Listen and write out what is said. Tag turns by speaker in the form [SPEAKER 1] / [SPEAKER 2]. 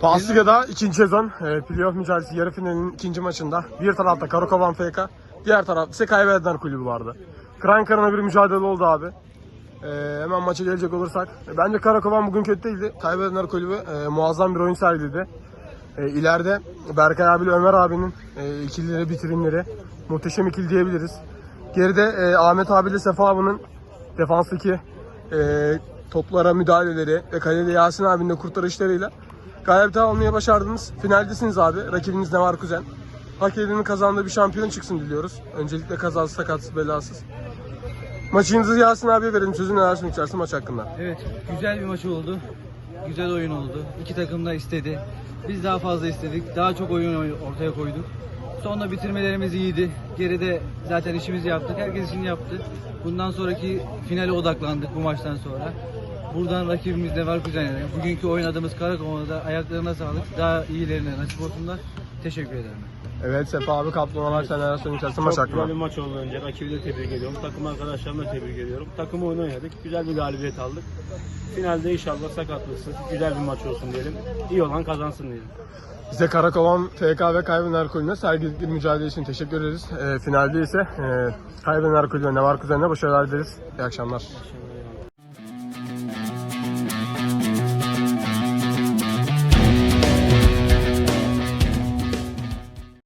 [SPEAKER 1] Pasliga'da ikinci sezon e, playoff mücadelesi yarı finalinin ikinci maçında bir tarafta Karakovan FK, diğer tarafta ise kaybedenler kulübü vardı. Kıran kırana bir mücadele oldu abi. E, hemen maça gelecek olursak. e, bence Karakovan bugün kötü değildi. Kaybedenler kulübü e, muazzam bir oyun sergiledi. E, ileride Berkay abiyle Ömer abinin e, ikilileri, bitirimleri muhteşem ikili diyebiliriz. Geride e, Ahmet abiyle Sefa abinin defanstaki e, toplara müdahaleleri ve kalede Yasin abinin de kurtarışlarıyla galibiyet almayı başardınız. Finaldesiniz abi. Rakibiniz ne var kuzen? Hak edenin kazandığı bir şampiyon çıksın diliyoruz. Öncelikle kazasız, sakatsız, belasız. Maçınızı Yasin abiye verelim. Sözü neler istersin maç hakkında?
[SPEAKER 2] Evet, güzel bir maç oldu. Güzel oyun oldu. İki takım da istedi. Biz daha fazla istedik. Daha çok oyun oy- ortaya koyduk. Sonra bitirmelerimiz iyiydi. Geride zaten işimizi yaptık. Herkes işini yaptı. Bundan sonraki finale odaklandık bu maçtan sonra. Buradan rakibimiz kuzenlere. Bugünkü oynadığımız Karakova'da ayaklarına sağlık. Daha iyilerine nasip olsunlar. Teşekkür ederim.
[SPEAKER 1] Evet Sefa abi kaplamalar sen neler söylemek istersin maç
[SPEAKER 3] Çok güzel bir
[SPEAKER 1] hakkında?
[SPEAKER 3] maç oldu önce. Rakibi de tebrik ediyorum. Takım arkadaşlarımı da tebrik ediyorum. Takım oyunu oynadık. Güzel bir galibiyet aldık. Finalde inşallah sakatlıksız güzel bir maç olsun diyelim. İyi olan kazansın diyelim.
[SPEAKER 1] Bize Karakovan FK ve Kaybedenler Kulübü'ne sergiledikleri mücadele için teşekkür ederiz. E, finalde ise e, Kaybedenler Kulübü'ne ne var kuzenine başarılar dileriz. İyi akşamlar.